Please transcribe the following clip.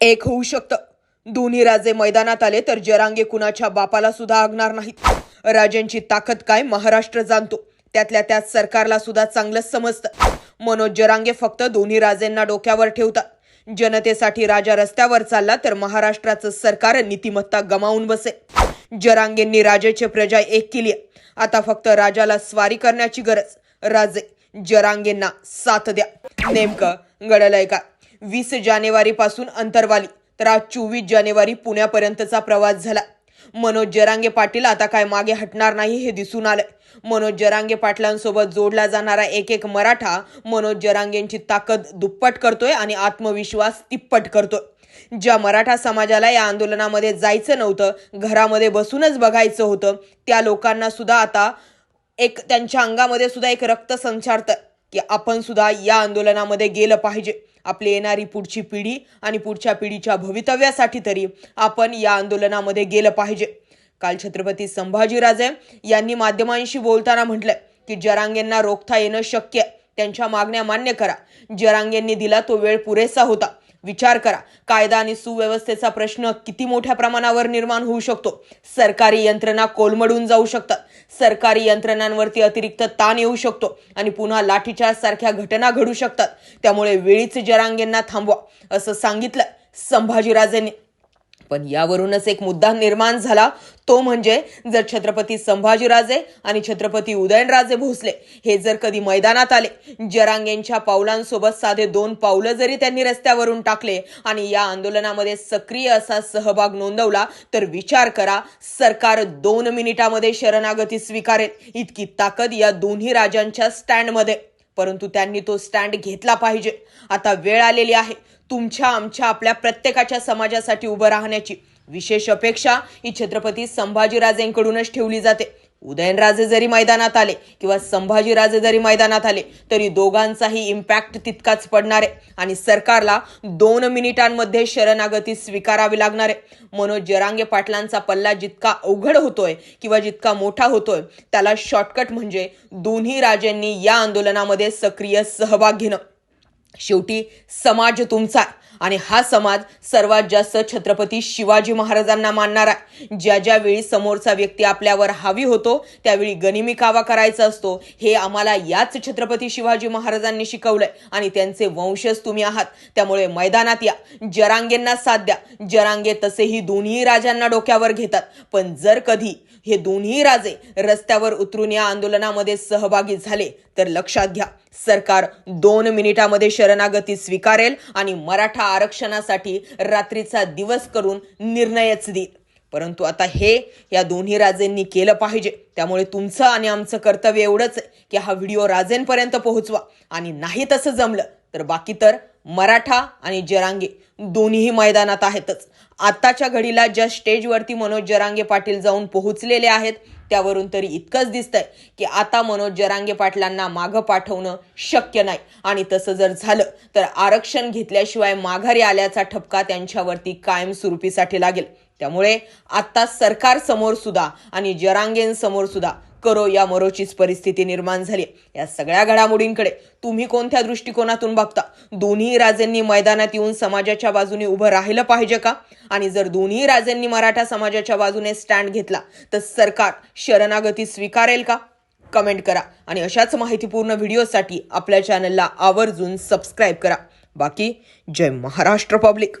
एक होऊ शकतं. दोन्ही राजे मैदानात आले तर जरांगे कुणाच्या बापाला सुद्धा आगणार नाहीत. राजांची ताकद काय महाराष्ट्र जाणतो. त्यातल्या त्यात सरकारला सुद्धा चांगलंच समजतं. मनोज जरांगे फक्त दोन्ही राजेंना डोक्यावर ठेवतात. जनतेसाठी राजा रस्त्यावर चालला तर महाराष्ट्राचं सरकार नीतिमत्ता गमावून बसे. जरांगेंनी राजेचे प्रजा एक केली आता फक्त राजाला स्वारी करण्याची गरज. राजे जरांगेंना साथ द्या. नेमकं घडलंय का? वीस जानेवारीपासून अंतरवाली तर आज चोवीस जानेवारी पुण्यापर्यंतचा प्रवास झाला. मनोज जरांगे पाटील आता काय मागे हटणार नाही हे दिसून आलंय. मनोज जरांगे पाटलांसोबत जोडला जाणारा एक एक मराठा मनोज जरांगेंची ताकद दुप्पट करतोय आणि आत्मविश्वास तिप्पट करतोय. ज्या मराठा समाजाला या आंदोलनामध्ये जायचं नव्हतं घरामध्ये बसूनच बघायचं होतं त्या लोकांना सुद्धा आता एक त्यांच्या अंगामध्ये सुद्धा एक रक्त संचारतं की आपण सुद्धा या आंदोलनामध्ये गेलं पाहिजे. आपली येणारी पुढची पिढी आणि पुढच्या पिढीच्या भवितव्यासाठी तरी आपण या आंदोलनामध्ये गेलं पाहिजे. काल छत्रपती संभाजीराजे यांनी माध्यमांशी बोलताना म्हटलंय की जरांगेंना रोखता येणं शक्य त्यांच्या मागण्या मान्य करा. जरांगेंनी दिला तो वेळ पुरेसा होता. विचार करा. कायदा आणि सुव्यवस्थेचा प्रश्न किती मोठ्या प्रमाणावर निर्माण होऊ शकतो? सरकारी यंत्रणा कोलमडून जाऊ शकतात. सरकारी यंत्रणांवरती अतिरिक्त ताण येऊ शकतो आणि पुन्हा लाठीचार्ज सारख्या घटना घडू शकतात. त्यामुळे वेळीच जरांगेंना थांबवा असं सांगितलं संभाजीराजेंनी. पण यावरूनच एक मुद्दा निर्माण झाला. तो म्हणजे जर छत्रपती संभाजीराजे आणि छत्रपती उदयनराजे भोसले हे जर कधी मैदानात आले जरांगेंच्या पावलांसोबत साधे दोन पावलं जरी त्यांनी रस्त्यावरून टाकले आणि या आंदोलनामध्ये सक्रिय असा सहभाग नोंदवला तर विचार करा सरकार दोन मिनिटामध्ये शरणागती स्वीकारेल. इतकी ताकद या दोन्ही राजांच्या स्टँडमध्ये परंतु त्यांनी तो स्टँड घेतला पाहिजे. आता वेळ आलेली आहे. तुमच्या आमच्या आपल्या प्रत्येकाच्या समाजासाठी उभं राहण्याची विशेष अपेक्षा ही छत्रपती संभाजीराजेंकडूनच ठेवली जाते. उदयनराजे जरी मैदानात आले किंवा संभाजीराजे जरी मैदानात आले तरी दोघांचाही इम्पॅक्ट तितकाच पडणार आहे. आणि सरकारला दोन मिनिटांमध्ये शरणागती स्वीकारावी लागणार आहे. मनोज जरांगे पाटलांचा पल्ला जितका अवघड होतोय किंवा जितका मोठा होतोय त्याला शॉर्टकट म्हणजे दोन्ही राजांनी या आंदोलनामध्ये सक्रिय सहभाग घेणं. शेवटी समाज तुमचा आहे. आणि हा समाज सर्वात जास्त छत्रपती शिवाजी महाराजांना मानणार आहे. ज्या ज्या वेळी समोरचा व्यक्ती आपल्यावर हावी होतो त्यावेळी गनिमी कावा करायचा असतो. हे आम्हाला याच छत्रपती शिवाजी महाराजांनी शिकवलंय. आणि त्यांचे वंशज तुम्ही आहात. त्यामुळे मैदानात या. जरांगेंना साथ द्या. जरांगे तसेही दोन्ही राजांना डोक्यावर घेतात. पण जर कधी हे दोन्ही राजे रस्त्यावर उतरून या आंदोलनामध्ये सहभागी झाले तर लक्षात घ्या. सरकार दोन मिनिटामध्ये शरणागती स्वीकारेल आणि मराठा आरक्षणासाठी रात्रीचा दिवस करून निर्णयच देईल. परंतु आता हे या दोन्ही राजेंनी केलं पाहिजे. त्यामुळे तुमचं आणि आमचं कर्तव्य एवढंच आहे की हा व्हिडिओ राजेंपर्यंत पोहोचवा. आणि नाही तसं जमलं तर बाकी तर मराठा आणि जरांगे दोन्हीही मैदानात आहेतच. आत्ताच्या घडीला ज्या स्टेजवरती मनोज जरांगे पाटील जाऊन पोहोचलेले आहेत त्यावरून तरी इतकंच दिसतंय की आता मनोज जरांगे पाटलांना मागं पाठवणं शक्य नाही. आणि तसं जर झालं तर आरक्षण घेतल्याशिवाय माघारी आल्याचा ठपका त्यांच्यावरती कायमस्वरूपीसाठी लागेल. त्यामुळे आता सरकारसमोर सुद्धा आणि जरांगेंसमोर सुद्धा करो या मरोचीच परिस्थिती निर्माण झाली या सगळ्या घडामोडींकडे तुम्ही कोणत्या दृष्टिकोनातून बघता? दोन्ही राजेंनी मैदानात येऊन समाजाच्या बाजूने उभं राहिलं पाहिजे का? आणि जर दोन्ही राजेंनी मराठा समाजाच्या बाजूने स्टँड घेतला तर सरकार शरणागती स्वीकारेल का? कमेंट करा आणि अशाच माहितीपूर्ण व्हिडिओसाठी आपल्या चॅनलला आवर्जून सबस्क्राईब करा. बाकी जय महाराष्ट्र पब्लिक.